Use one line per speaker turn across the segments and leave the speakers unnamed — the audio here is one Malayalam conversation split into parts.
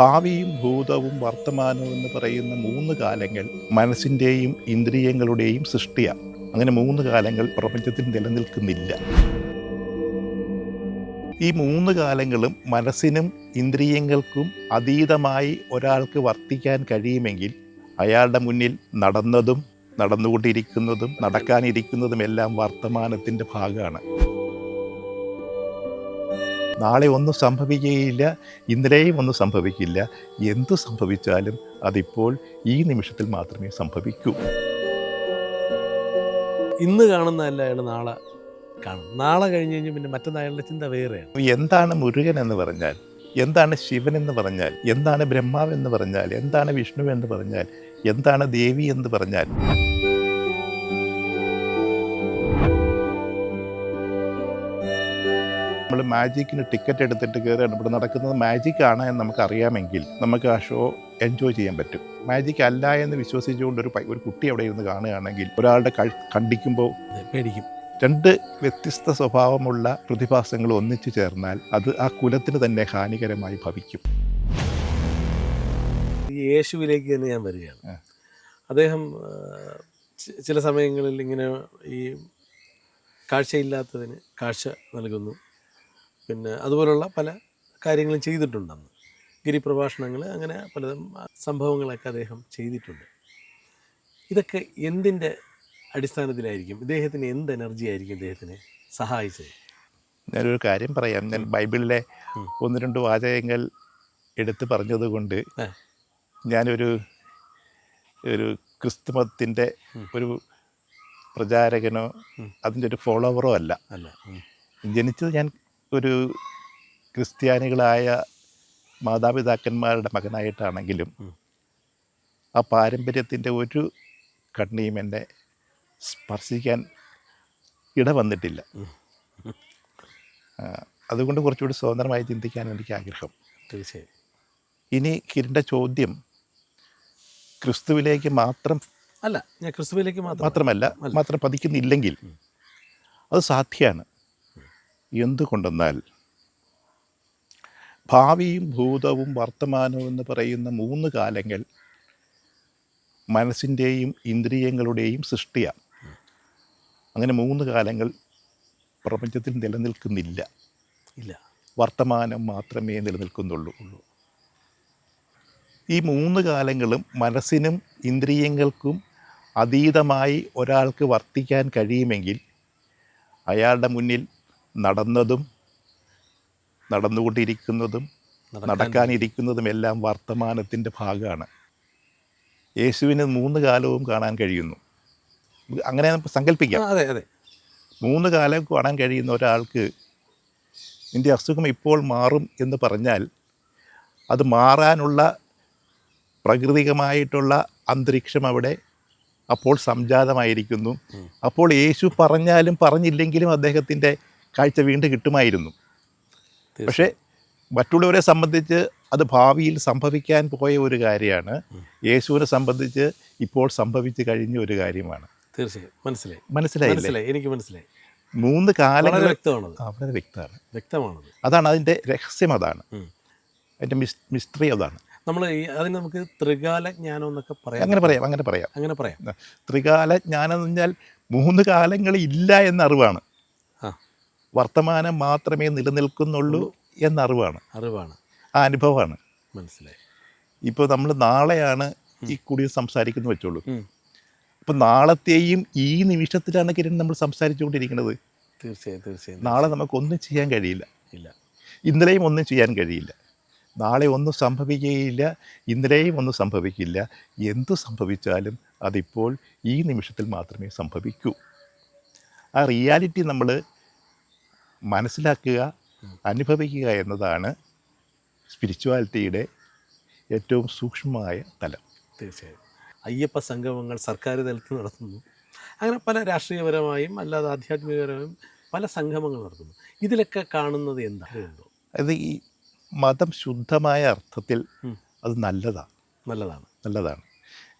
ഭാവിയും ഭൂതവും വർത്തമാനവും എന്ന് പറയുന്ന മൂന്ന് കാലങ്ങൾ മനസ്സിന്റെയും ഇന്ദ്രിയങ്ങളുടെയും സൃഷ്ടിയാണ് അങ്ങനെ മൂന്ന് കാലങ്ങൾ പ്രപഞ്ചത്തിൽ നിലനിൽക്കുന്നില്ല. ഈ മൂന്ന് കാലങ്ങളും മനസ്സിനും ഇന്ദ്രിയങ്ങൾക്കും അതീതമായി ഒരാൾക്ക് വർത്തിക്കാൻ കഴിയുമെങ്കിൽ അയാളുടെ മുന്നിൽ നടന്നതും നടന്നുകൊണ്ടിരിക്കുന്നതും നടക്കാനിരിക്കുന്നതും എല്ലാം വർത്തമാനത്തിന്റെ ഭാഗമാണ്. നാളെ ഒന്നും സംഭവിക്കുകയില്ല ഇന്നലെയും ഒന്നും സംഭവിക്കില്ല. എന്തു സംഭവിച്ചാലും അതിപ്പോൾ ഈ നിമിഷത്തിൽ മാത്രമേ സംഭവിക്കൂ.
ഇന്ന് അയാൾ നാളെ കാണും. നാളെ കഴിഞ്ഞ് കഴിഞ്ഞ് പിന്നെ മറ്റന്നാളുടെ ചിന്ത വേറെയാണ്.
എന്താണ് മുരുകൻ എന്ന് പറഞ്ഞാൽ എന്താണ് ശിവൻ എന്ന് പറഞ്ഞാൽ എന്താണ് ബ്രഹ്മാവ് എന്ന് പറഞ്ഞാൽ എന്താണ് വിഷ്ണു എന്ന് പറഞ്ഞാൽ എന്താണ് ദേവി എന്ന് പറഞ്ഞാൽ? മാജിക്കിന് ടിക്കറ്റ് എടുത്തിട്ട് കയറുകയാണ്. ഇവിടെ നടക്കുന്നത് മാജിക്കാണ് ആണ് എന്ന് നമുക്കറിയാമെങ്കിൽ നമുക്ക് ആ ഷോ എൻജോയ് ചെയ്യാൻ പറ്റും. മാജിക് അല്ല എന്ന് വിശ്വസിച്ചുകൊണ്ട് ഒരു ഒരു കുട്ടി അവിടെ ഇരുന്ന് കാണുകയാണെങ്കിൽ ഒരാളുടെ കണ്ടിക്കുമ്പോൾ
പേടിക്കും.
രണ്ട് വ്യത്യസ്ത സ്വഭാവമുള്ള പ്രതിഭാസങ്ങൾ ഒന്നിച്ചു ചേർന്നാൽ അത് ആ കുലത്തിന് തന്നെ ഹാനികരമായി ഭവിക്കും.
യേശുവിലേക്ക് തന്നെ ഞാൻ വരികയാണ്. അദ്ദേഹം ചില സമയങ്ങളിൽ ഇങ്ങനെ ഈ കാഴ്ചയില്ലാത്തതിന് കാഴ്ച നൽകുന്നു. പിന്നെ അതുപോലുള്ള പല കാര്യങ്ങളും ചെയ്തിട്ടുണ്ടെന്ന് ഗിരിപ്രഭാഷണങ്ങൾ അങ്ങനെ പല സംഭവങ്ങളൊക്കെ അദ്ദേഹം ചെയ്തിട്ടുണ്ട്. ഇതൊക്കെ എന്തിന്റെ അടിസ്ഥാനത്തിലായിരിക്കും? ഇദ്ദേഹത്തിന് എന്ത് എനർജി ആയിരിക്കും ഇദ്ദേഹത്തിനെ സഹായിച്ചത്?
ഞാനൊരു കാര്യം പറയാം. ഞാൻ ബൈബിളിലെ ഒന്ന് രണ്ട് വാചകങ്ങൾ എടുത്ത് പറഞ്ഞതുകൊണ്ട്. ഞാനൊരു ഒരു
ക്രിസ്തുമതത്തിന്റെ.
ഒരു പ്രചാരകനോ. അതിന്റെ ഒരു ഫോളോവറോ അല്ല.
അല്ല.
ജനിച്ചത് ഞാൻ ഒരു ക്രിസ്ത്യാനികളായ മാതാപിതാക്കന്മാരുടെ മകനായിട്ടാണെങ്കിലും ആ പാരമ്പര്യത്തിന്റെ ഒരു കണ്ണിയും എന്നെ സ്പർശിക്കാൻ ഇടവന്നിട്ടില്ല. വന്നിട്ടില്ല അതുകൊണ്ട് കുറച്ചുകൂടി സ്വതന്ത്രമായി ചിന്തിക്കാൻ എനിക്ക് ആഗ്രഹം
തീർച്ചയായും.
ഇനി കിരണ്ട ചോദ്യം ക്രിസ്തുവിലേക്ക് മാത്രം
അല്ല ഞാൻ ക്രിസ്തുവിലേക്ക് മാത്രം
മാത്രമല്ല മാത്രം പതിക്കുന്നില്ലെങ്കിൽ അത് സാധ്യമാണ് എന്തുകൊണ്ടെന്നാൽ ഭാവിയും ഭൂതവും വർത്തമാനവും എന്ന് പറയുന്ന മൂന്ന് കാലങ്ങൾ മനസ്സിന്റെയും ഇന്ദ്രിയങ്ങളുടെയും സൃഷ്ടിയാണ്. അങ്ങനെ മൂന്ന് കാലങ്ങൾ പ്രപഞ്ചത്തിൽ നിലനിൽക്കുന്നില്ല.
ഇല്ല.
വർത്തമാനം മാത്രമേ നിലനിൽക്കുന്നുള്ളൂ. ഈ മൂന്ന് കാലങ്ങളും മനസ്സിനും ഇന്ദ്രിയങ്ങൾക്കും അതീതമായി ഒരാൾക്ക് വർത്തിക്കാൻ കഴിയുമെങ്കിൽ അയാളുടെ മുന്നിൽ നടന്നതും നടന്നുകൊണ്ടിരിക്കുന്നതും നടക്കാനിരിക്കുന്നതും എല്ലാം വർത്തമാനത്തിന്റെ ഭാഗമാണ്. യേശുവിന് മൂന്ന് കാലവും കാണാൻ കഴിയുന്നു. അങ്ങനെ നമുക്ക് സങ്കല്പിക്കാം.
അതെ അതെ.
മൂന്ന് കാലം കാണാൻ കഴിയുന്ന ഒരാൾക്ക് നിന്റെ അസുഖം ഇപ്പോൾ മാറും എന്ന് പറഞ്ഞാൽ അത് മാറാനുള്ള പ്രകൃതികമായിട്ടുള്ള അന്തരീക്ഷം അവിടെ അപ്പോൾ സംജാതമായിരിക്കുന്നു. അപ്പോൾ യേശു പറഞ്ഞാലും പറഞ്ഞില്ലെങ്കിലും അദ്ദേഹത്തിന്റെ കാഴ്ച വീണ്ടും കിട്ടുമായിരുന്നു. പക്ഷേ മറ്റുള്ളവരെ സംബന്ധിച്ച് അത് ഭാവിയിൽ സംഭവിക്കാൻ പോയ ഒരു കാര്യമാണ്. യേശുവിനെ സംബന്ധിച്ച് ഇപ്പോൾ സംഭവിച്ചു കഴിഞ്ഞ ഒരു കാര്യമാണ്.
തീർച്ചയായും. മനസ്സിലായി. മനസ്സിലായി. എനിക്ക് മനസ്സിലായി.
മൂന്ന് കാലങ്ങൾ വ്യക്തമാണ് വളരെ വ്യക്തമാണ്.
വ്യക്തമാണത്.
അതാണ് അതിന്റെ രഹസ്യം അതാണ്. അതിന്റെ മിസ് മിസ്റ്ററി അതാണ്.
നമ്മൾ അതിന് നമുക്ക് ത്രികാല ജ്ഞാനം എന്നൊക്കെ പറയാം
അങ്ങനെ പറയാം അങ്ങനെ പറയാം.
അങ്ങനെ പറയാം.
ത്രികാല ജ്ഞാനം എന്ന് പറഞ്ഞാൽ മൂന്ന് കാലങ്ങൾ ഇല്ല എന്ന അറിവാണ്. വർത്തമാനം മാത്രമേ നിലനിൽക്കുന്നുള്ളൂ എന്ന അറിവാണ്
അറിവാണ്.
ആ അനുഭവമാണ്.
മനസ്സിലായി.
ഇപ്പോൾ നമ്മൾ നാളെയാണ് ഈ കൂടി സംസാരിക്കുന്ന വെച്ചോളൂ. അപ്പം നാളത്തെയും ഈ നിമിഷത്തിലാണ് കിരൺ നമ്മൾ സംസാരിച്ചുകൊണ്ടിരിക്കുന്നത്.
തീർച്ചയായും തീർച്ചയായും
നാളെ നമുക്കൊന്നും ചെയ്യാൻ കഴിയില്ല.
ഇല്ല.
ഇന്നലെയും ഒന്നും ചെയ്യാൻ കഴിയില്ല. നാളെ ഒന്നും സംഭവിക്കുകയില്ല. ഇന്നലെയും ഒന്നും സംഭവിക്കില്ല. എന്തു സംഭവിച്ചാലും അതിപ്പോൾ ഈ നിമിഷത്തിൽ മാത്രമേ സംഭവിക്കൂ. ആ റിയാലിറ്റി നമ്മൾ മനസ്സിലാക്കുക അനുഭവിക്കുക എന്നതാണ് സ്പിരിച്വാലിറ്റിയുടെ ഏറ്റവും സൂക്ഷ്മമായ തലം.
തീർച്ചയായും. അയ്യപ്പ സംഗമങ്ങൾ സർക്കാർ തലത്തിൽ നടത്തുന്നു. അങ്ങനെ പല രാഷ്ട്രീയപരമായും അല്ലാതെ ആധ്യാത്മികപരമായും പല സംഗമങ്ങൾ നടത്തുന്നു. ഇതിലൊക്കെ കാണുന്നത് എന്താണ്
അത് ഈ മതം ശുദ്ധമായ അർത്ഥത്തിൽ അത് നല്ലതാണ്
നല്ലതാണ്.
നല്ലതാണ്.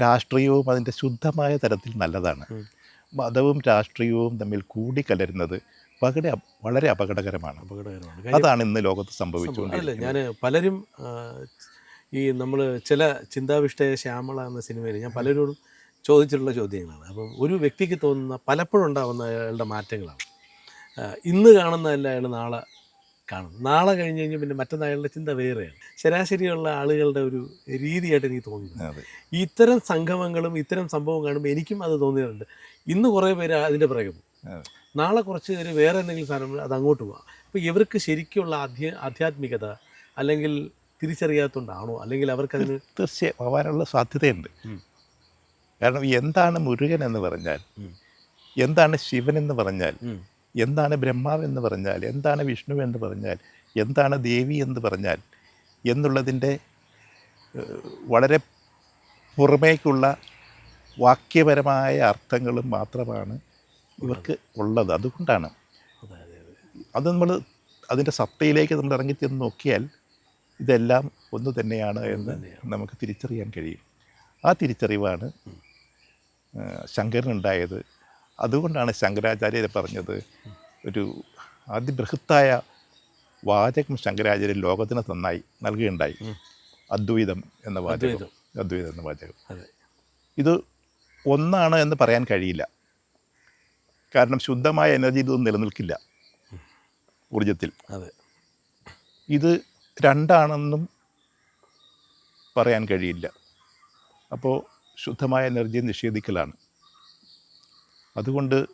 രാഷ്ട്രീയവും അതിന്റെ ശുദ്ധമായ തരത്തിൽ നല്ലതാണ്. മതവും രാഷ്ട്രീയവും തമ്മിൽ കൂടിക്കലരുന്നത് വളരെ വളരെ അപകടകരമാണ്.
അപകടകരമാണ്.
അതാണ് ഇന്ന് ലോകത്ത് സംഭവിച്ചുകൊണ്ടിരിക്കുന്നത്.
ഞാൻ പലരും ഈ നമ്മൾ ചില ചിന്താവിഷ്ടയ ശ്യാമള എന്ന സിനിമയിൽ ഞാൻ പലരോടും ചോദിച്ചിട്ടുള്ള ചോദ്യങ്ങളാണ്. അപ്പം ഒരു വ്യക്തിക്ക് തോന്നുന്ന പലപ്പോഴും ഉണ്ടാകുന്ന അയാളുടെ മാറ്റങ്ങളാണ്. ഇന്ന് കാണുന്നതല്ല അയാൾ നാളെ കാണും. നാളെ കഴിഞ്ഞ് കഴിഞ്ഞാൽ പിന്നെ മറ്റന്നാൾ അയാളുടെ ചിന്ത വേറെയാണ്. ശരാശരിയുള്ള ആളുകളുടെ ഒരു രീതിയായിട്ട് എനിക്ക് തോന്നിയിട്ടുണ്ട്. ഇത്തരം സംഗമങ്ങളും ഇത്തരം സംഭവം കാണുമ്പോൾ എനിക്കും അത് തോന്നിയിട്ടുണ്ട്. ഇന്ന് കുറേ പേര് അതിന്റെ പിറകെ പോകും. നാളെ കുറച്ച് പേര് വേറെ എന്തെങ്കിലും സാധനം അത് അങ്ങോട്ട് പോകാം അപ്പോൾ ഇവർക്ക് ശരിക്കുള്ള ആധ്യ ആധ്യാത്മികത അല്ലെങ്കിൽ തിരിച്ചറിയാത്തതുകൊണ്ടാണോ അല്ലെങ്കിൽ അവർക്കതിന്
തീർച്ചയായും പോകാനുള്ള സാധ്യതയുണ്ട്. കാരണം എന്താണ് മുരുകൻ എന്ന് പറഞ്ഞാൽ എന്താണ് ശിവൻ എന്ന് പറഞ്ഞാൽ എന്താണ് ബ്രഹ്മാവ് എന്ന് പറഞ്ഞാൽ എന്താണ് വിഷ്ണു എന്ന് പറഞ്ഞാൽ എന്താണ് ദേവി എന്ന് പറഞ്ഞാൽ എന്നുള്ളതിന്റെ വളരെ പുറമേക്കുള്ള വാക്യപരമായ അർത്ഥങ്ങളും മാത്രമാണ് ഇവർക്ക് ഉള്ളത് അതുകൊണ്ടാണ്.
അതെ
നമ്മൾ അതിന്റെ സത്തയിലേക്ക് നമ്മൾ ഇറങ്ങി ചെന്ന് നോക്കിയാൽ ഇതെല്ലാം ഒന്ന് തന്നെയാണ് എന്ന് നമുക്ക് തിരിച്ചറിയാൻ കഴിയും. ആ തിരിച്ചറിവാണ് ശങ്കരനുണ്ടായത്. അതുകൊണ്ടാണ് ശങ്കരാചാര്യർ പറഞ്ഞത് ഒരു അതിബൃഹത്തായ വാചകം ശങ്കരാചാര്യ ലോകത്തിന് നന്നായി നൽകുകയുണ്ടായി. അദ്വൈതം എന്ന വാചകം.
അദ്വൈതം.
എന്ന വാചകം. ഇത് ഒന്നാണ് എന്ന് പറയാൻ കഴിയില്ല. കാരണം ശുദ്ധമായ എനർജി ഇതൊന്നും നിലനിൽക്കില്ല. ഊർജത്തിൽ
അതെ.
ഇത് രണ്ടാണെന്നും പറയാൻ കഴിയില്ല. അപ്പോൾ ശുദ്ധമായ എനർജി നിഷേധിക്കലാണ്. അതുകൊണ്ട്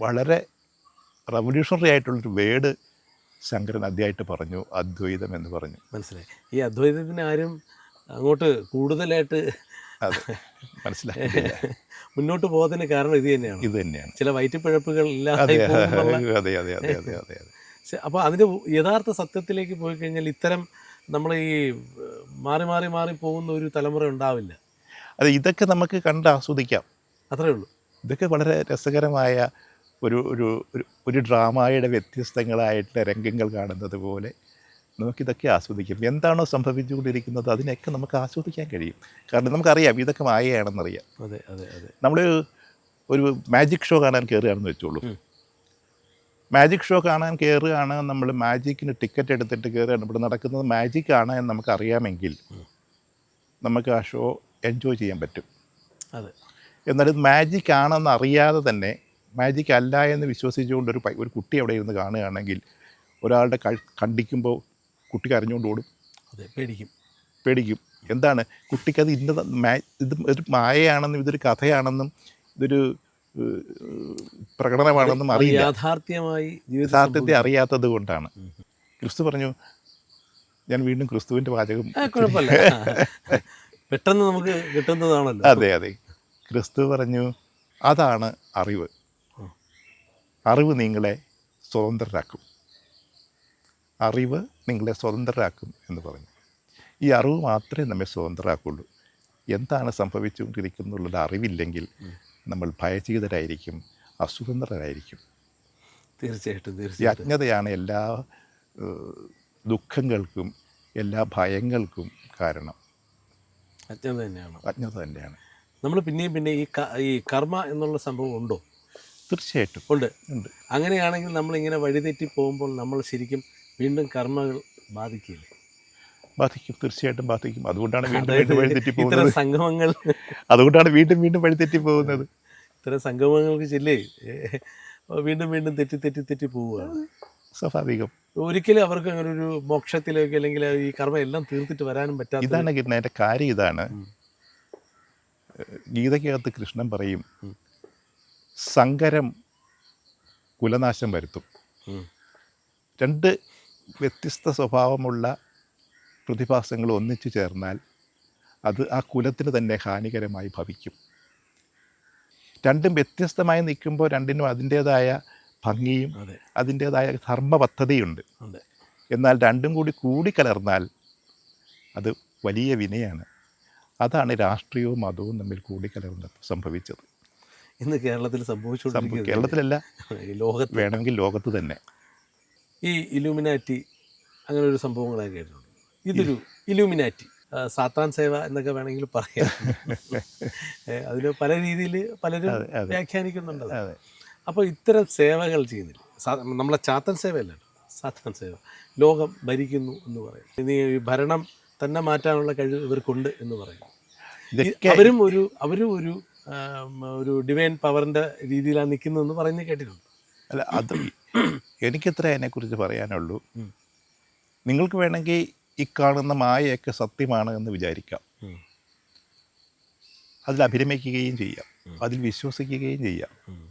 വളരെ റവല്യൂഷണറി ആയിട്ടുള്ളൊരു വേഡ് ശങ്കരൻ ആദ്യമായിട്ട് പറഞ്ഞു അദ്വൈതം എന്ന് പറഞ്ഞു.
മനസ്സിലായി. ഈ അദ്വൈതത്തിന് ആരും അങ്ങോട്ട് കൂടുതലായിട്ട്
അത്. മനസ്സിലായി
മുന്നോട്ട് പോകുന്നതിന് കാരണം ഇത് തന്നെയാണ്.
ഇത് തന്നെയാണ്.
ചില
വയറ്റുപിഴപ്പുകൾ
ഇല്ലാതെ
അതെ അതെ അതെ അതെ അതെ
അപ്പോൾ അതിന്റെ യഥാർത്ഥ സത്യത്തിലേക്ക് പോയി കഴിഞ്ഞാൽ ഇത്തരം നമ്മൾ ഈ മാറി മാറി മാറി പോകുന്ന ഒരു തലമുറ ഉണ്ടാവില്ല.
അതെ ഇതൊക്കെ നമുക്ക് കണ്ട് ആസ്വദിക്കാം.
അത്രേ ഉള്ളൂ.
ഇതൊക്കെ വളരെ രസകരമായ ഒരു ഒരു ഒരു- ഒരു ഡ്രാമയുടെ വ്യത്യസ്തങ്ങളായിട്ടുള്ള രംഗങ്ങൾ കാണുന്നത് പോലെ നമുക്കിതൊക്കെ ആസ്വദിക്കാം. എന്താണോ സംഭവിച്ചുകൊണ്ടിരിക്കുന്നത് അതിനെയൊക്കെ നമുക്ക് ആസ്വദിക്കാൻ കഴിയും. കാരണം നമുക്കറിയാം ഇതൊക്കെ മായയാണെന്നറിയാം.
അതെ അതെ അതെ.
നമ്മൾ ഒരു മാജിക് ഷോ കാണാൻ കയറുകയാണെന്ന് വെച്ചോളൂ. മാജിക് ഷോ കാണാൻ കയറുകയാണ് നമ്മൾ മാജിക്കിന് ടിക്കറ്റ് എടുത്തിട്ട് കയറുകയാണ് ഇവിടെ നടക്കുന്നത് മാജിക് ആണ് എന്ന് നമുക്ക് അറിയാമെങ്കിൽ നമുക്ക് ആ ഷോ എൻജോയ് ചെയ്യാൻ പറ്റും.
അതെ.
എന്നാൽ ഇത് മാജിക് ആണെന്ന് അറിയാതെ തന്നെ മാജിക് അല്ല എന്ന് വിശ്വസിച്ചുകൊണ്ട് ഒരു ഒരു കുട്ടി അവിടെ ഇരുന്ന് കാണുകയാണെങ്കിൽ ഒരാളുടെ കണ്ടിക്കുമ്പോൾ കുട്ടി കരഞ്ഞുകൊണ്ട് ഓടും.
അതെ പേടിക്കും.
പേടിക്കും. എന്താണ്? കുട്ടിക്കത് ഇന്നത് മാ ഇത് ഒരു മായയാണെന്നും ഇതൊരു കഥയാണെന്നും ഇതൊരു പ്രകടനമാണെന്നും അറിയില്ല.
യാഥാർത്ഥ്യമായി യാഥാർത്ഥ്യത്തെ
യഥാർത്ഥത്തെ അറിയാത്തത് കൊണ്ടാണ്. ക്രിസ്തു പറഞ്ഞു ഞാൻ വീണ്ടും ക്രിസ്തുവിന്റെ വാചകം
കുഴപ്പമില്ല. പെട്ടെന്ന് നമുക്ക് കിട്ടുന്നതാണല്ലോ.
അതെ അതെ. ക്രിസ്തു പറഞ്ഞു അതാണ് അറിവ്. അറിവ് നിങ്ങളെ സ്വതന്ത്രരാക്കും. അറിവ് നിങ്ങളെ സ്വതന്ത്രരാക്കും എന്ന് പറഞ്ഞു. ഈ അറിവ് മാത്രമേ നമ്മെ സ്വതന്ത്രരാക്കുള്ളൂ. എന്താണ് സംഭവിച്ചുകൊണ്ടിരിക്കുന്നുള്ളത് അറിവില്ലെങ്കിൽ നമ്മൾ ഭയചീതരായിരിക്കും അസ്വതന്ത്രരായിരിക്കും.
തീർച്ചയായിട്ടും തീർച്ചയായിട്ടും.
അജ്ഞതയാണ് എല്ലാ ദുഃഖങ്ങൾക്കും എല്ലാ ഭയങ്ങൾക്കും കാരണം.
അജ്ഞത തന്നെയാണ്.
അജ്ഞത തന്നെയാണ്.
നമ്മൾ പിന്നെയും പിന്നെ ഈ ഈ കർമ്മ എന്നുള്ള സംഭവം ഉണ്ടോ?
തീർച്ചയായിട്ടും.
ഉണ്ട്.
ഉണ്ട്.
അങ്ങനെയാണെങ്കിൽ നമ്മളിങ്ങനെ വഴിതെറ്റി പോകുമ്പോൾ നമ്മൾ ശരിക്കും വീണ്ടും കർമ്മകൾ ബാധിക്കില്ലേ
ബാധിക്കും തീർച്ചയായിട്ടും ബാധിക്കും. അതുകൊണ്ടാണ് വീണ്ടും വീണ്ടും വഴിതെറ്റി പോകുന്നത്.
സംഗമങ്ങൾ
അതുകൊണ്ടാണ് വീണ്ടും വീണ്ടും വഴിതെറ്റി പോകുന്നത്.
ഇത്തരം സംഗമങ്ങൾക്ക് ചെല്ലേ വീണ്ടും വീണ്ടും തെറ്റി തെറ്റി തെറ്റി പോവുകയാണ്
സ്വാഭാവികം.
ഒരിക്കലും അവർക്ക് അങ്ങനെ ഒരു മോക്ഷത്തിലേക്ക് അല്ലെങ്കിൽ ഈ കർമ്മ എല്ലാം തീർത്തിട്ട് വരാനും പറ്റാത്ത
ഇതാണ് അതിന്റെ കാര്യം ഇതാണ്. ഗീതയ്ക്കകത്ത് കൃഷ്ണൻ പറയും. സങ്കരം കുലനാശം വരുത്തും. രണ്ട് വ്യത്യസ്ത സ്വഭാവമുള്ള പ്രതിഭാസങ്ങൾ ഒന്നിച്ചു ചേർന്നാൽ അത് ആ കുലത്തിന് തന്നെ ഹാനികരമായി ഭവിക്കും. രണ്ടും വ്യത്യസ്തമായി നിൽക്കുമ്പോൾ രണ്ടിനും അതിന്റേതായ ഭംഗിയും
അതെ.
അതിന്റേതായ ധർമ്മപദ്ധതിയുണ്ട് എന്നാൽ രണ്ടും കൂടി കൂടിക്കലർന്നാൽ അത് വലിയ വിനയാണ്. അതാണ് രാഷ്ട്രീയവും മതവും തമ്മിൽ കൂടിക്കലർന്ന് സംഭവിച്ചത്.
ഇന്ന് കേരളത്തിൽ സംഭവിച്ചു
കേരളത്തിലല്ല.
ലോകത്ത്
വേണമെങ്കിൽ ലോകത്ത് തന്നെ.
ഈ ഇലൂമിനാറ്റി അങ്ങനെ ഒരു സംഭവങ്ങളൊക്കെ കേട്ടിട്ടുണ്ട്. ഇതൊരു ഇലൂമിനാറ്റി സാത്താൻ സേവ എന്നൊക്കെ വേണമെങ്കിൽ പറയാം. അതിന് പല രീതിയിൽ പലരും. വ്യാഖ്യാനിക്കുന്നുണ്ട് അപ്പോൾ ഇത്തരം സേവകൾ ചെയ്യുന്നില്ല. നമ്മളെ ചാത്തൻ സേവയല്ല? സാത്താൻ സേവ. ലോകം ഭരിക്കുന്നു എന്ന് പറയും. ഇനി ഭരണം തന്നെ മാറ്റാനുള്ള കഴിവ് ഇവർക്കുണ്ട് എന്ന് പറയും. അവരും ഒരു അവരും ഒരു ഒരു ഡിവൈൻ പവറിന്റെ രീതിയിലാണ് നിൽക്കുന്നതെന്ന് പറയുന്നത് കേട്ടിട്ടുണ്ട്.
അല്ല അത് എനിക്കത്ര അതിനെക്കുറിച്ച് പറയാനുള്ളൂ. നിങ്ങൾക്ക് വേണമെങ്കിൽ ഈ കാണുന്ന മായയൊക്കെ സത്യമാണ് എന്ന് വിചാരിക്കാം. അതിൽ അഭിരമിക്കുകയും ചെയ്യാം. അതിൽ വിശ്വസിക്കുകയും ചെയ്യാം.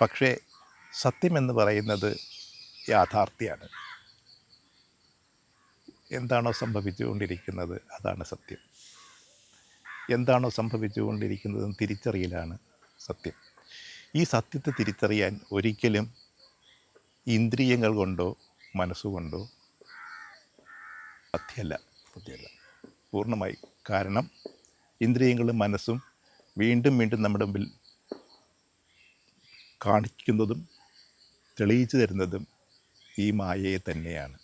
പക്ഷേ സത്യം എന്ന് പറയുന്നത് യാഥാർത്ഥ്യമാണ്. എന്താണോ സംഭവിച്ചുകൊണ്ടിരിക്കുന്നത് അതാണ് സത്യം. എന്താണോ സംഭവിച്ചുകൊണ്ടിരിക്കുന്നതെന്ന് തിരിച്ചറിയലാണ് സത്യം. ഈ സത്യത്തെ തിരിച്ചറിയാൻ ഒരിക്കലും ഇന്ദ്രിയങ്ങൾ കൊണ്ടോ മനസ്സുകൊണ്ടോ സത്യല്ല
സത്യമല്ല.
പൂർണമായി. കാരണം ഇന്ദ്രിയങ്ങളും മനസ്സും വീണ്ടും വീണ്ടും നമ്മുടെ മുമ്പിൽ കാണിക്കുന്നതും തെളിയിച്ചു തരുന്നതും ഈ മായയെ തന്നെയാണ്.